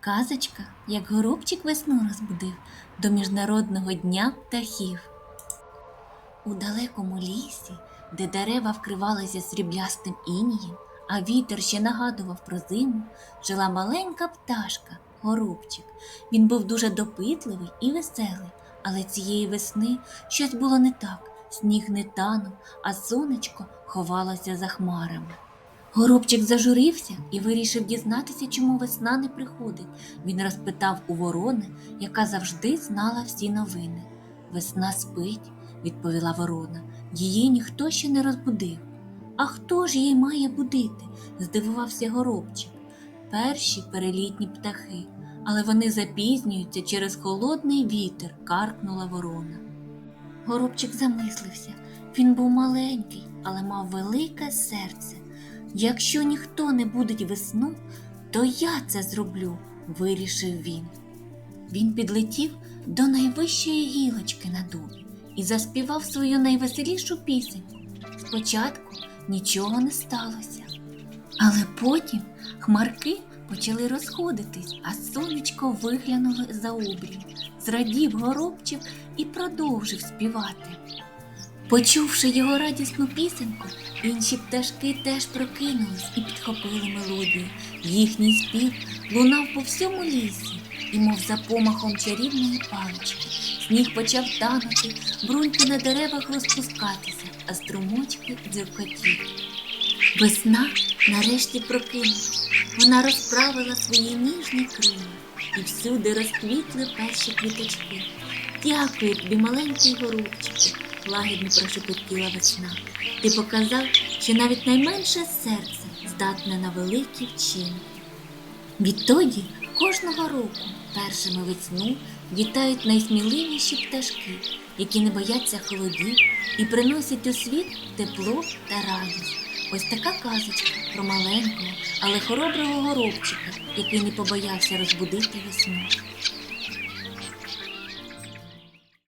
Казочка, як горобчик весну розбудив до Міжнародного дня птахів. У далекому лісі, де дерева вкривалися сріблястим інієм, а вітер ще нагадував про зиму, жила маленька пташка, горобчик. Він був дуже допитливий і веселий, але цієї весни щось було не так. Сніг не танув, а сонечко ховалося за хмарами. Горобчик зажурився і вирішив дізнатися, чому весна не приходить. Він розпитав у ворони, яка завжди знала всі новини. Весна спить, відповіла ворона. Її ніхто ще не розбудив. А хто ж її має будити? здивувався горобчик. Перші перелітні птахи, але вони запізнюються через холодний вітер, каркнула ворона. Горобчик замислився. Він був маленький, але мав велике серце. Якщо ніхто не будить весну, то я це зроблю, вирішив він. Він підлетів до найвищої гілочки на дубі і заспівав свою найвеселішу пісеньку. Спочатку нічого не сталося, але потім хмарки почали розходитись, а сонечко виглянуло за обрій. Зрадів горобчик і продовжив співати. Почувши його радісну пісеньку, інші пташки теж прокинулись і підхопили мелодію. Їхній спів лунав по всьому лісі, і, мов за помахом чарівної палички, сніг почав танути, бруньки на деревах розпускатися, а струмочки дзюркотіти. Весна нарешті прокинулась. Вона розправила свої ніжні крила, і всюди розквітли перші квіточки. Дякую тобі, маленький горобчику, лагідно прошепотіла весна. Ти показав, що навіть найменше серце здатне на великі вчинки. Відтоді кожного року першими весну вітають найсміливіші пташки, які не бояться холодів і приносять у світ тепло та радість. Ось така казочка про маленького, але хороброго горобчика, який не побоявся розбудити весну.